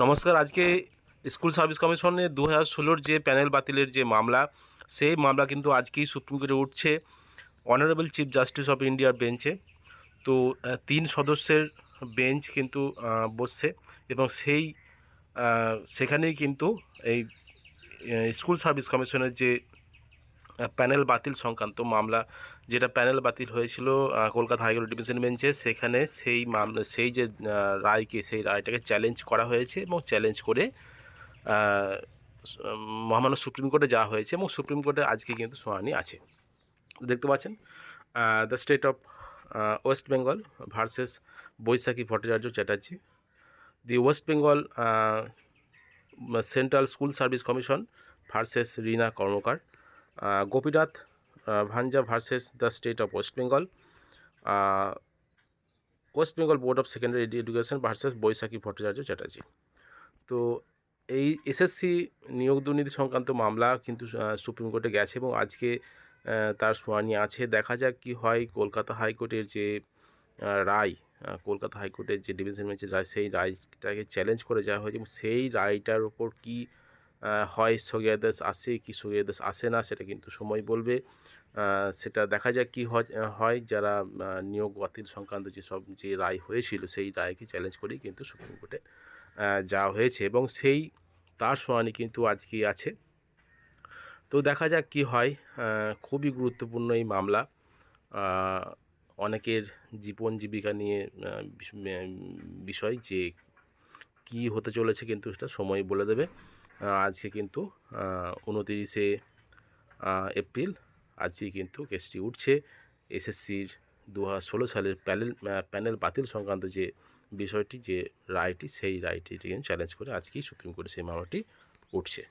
নমস্কার, আজকে school service কমিশনের দু হাজার ষোলোর যে প্যানেল বাতিলের যে মামলা, সেই মামলা কিন্তু আজকেই সুপ্রিম কোর্টে উঠছে অনারেবল চিফ জাস্টিস অফ ইন্ডিয়ার বেঞ্চে। তো তিন সদস্যের বেঞ্চ কিন্তু বসছে এবং সেই সেখানেই কিন্তু এই স্কুল সার্ভিস কমিশনের যে প্যানেল বাতিল সংক্রান্ত মামলা। যেটা প্যানেল বাতিল হয়েছিল কলকাতা হাইকোর্ট ডিভিশন বেঞ্চে। সেখানে সেই মামলা সেই যে রায়কে, সেই রায়টাকে চ্যালেঞ্জ করা হয়েছে এবং চ্যালেঞ্জ করে মহামান্য সুপ্রিম কোর্টে যাওয়া হয়েছে এবং সুপ্রিম কোর্টে আজকে কিন্তু শুনানি আছে। দেখতে পাচ্ছেন the state of West Bengal versus Baishakhi Bhattacharya Chatterjee. The West Bengal central school service commission versus Rina Karmakar. Gopinath Bhanja versus the state of West Bengal West Bengal board of secondary education versus Baishakhi Bhattacharya Chatterjee. তো এই SSC নিয়োগ দুর্নীতি সংক্রান্ত মামলা কিন্তু supreme কোর্টে গেছে এবং আজকে তার শুনানি আছে। দেখা যাক কি হয় কলকাতা হাইকোর্টের যে রায় কলকাতা হাইকোর্টের যে ডিভিশন বেঞ্চের রায়, সেই রায়টাকে চ্যালেঞ্জ করে যাওয়া হয়েছে এবং সেই রায়টার ওপর কি হয় স্থগিতাদেশ আসে কি স্থগিতাদেশ আসে না, সেটা কিন্তু সময় বলবে। সেটা দেখা যাক কি হয় যারা নিয়োগ বাতিল সংক্রান্ত যেসব যে রায় হয়েছিল, সেই রায়কে চ্যালেঞ্জ করেই কিন্তু সুপ্রিম কোর্টে যাওয়া হয়েছে এবং সেই, তার শুনানি কিন্তু আজকেই আছে। তো দেখা যাক কি হয়। খুবই গুরুত্বপূর্ণ এই মামলা। অনেকের জীবন জীবিকা নিয়ে বিষয় যে কি হতে চলেছে কিন্তু সেটা সময় বলে দেবে। আজকে কিন্তু উনতিরিশে এপ্রিল আজকে কিন্তু কেসটি উঠছে। এসএসসির দু হাজার ষোলো সালের প্যানেল প্যানেল বাতিল সংক্রান্ত যে বিষয়টি, যে রায়টি, সেই রায়টি চ্যালেঞ্জ করে আজকেই সুপ্রিম কোর্টে সেই মামলাটি উঠছে।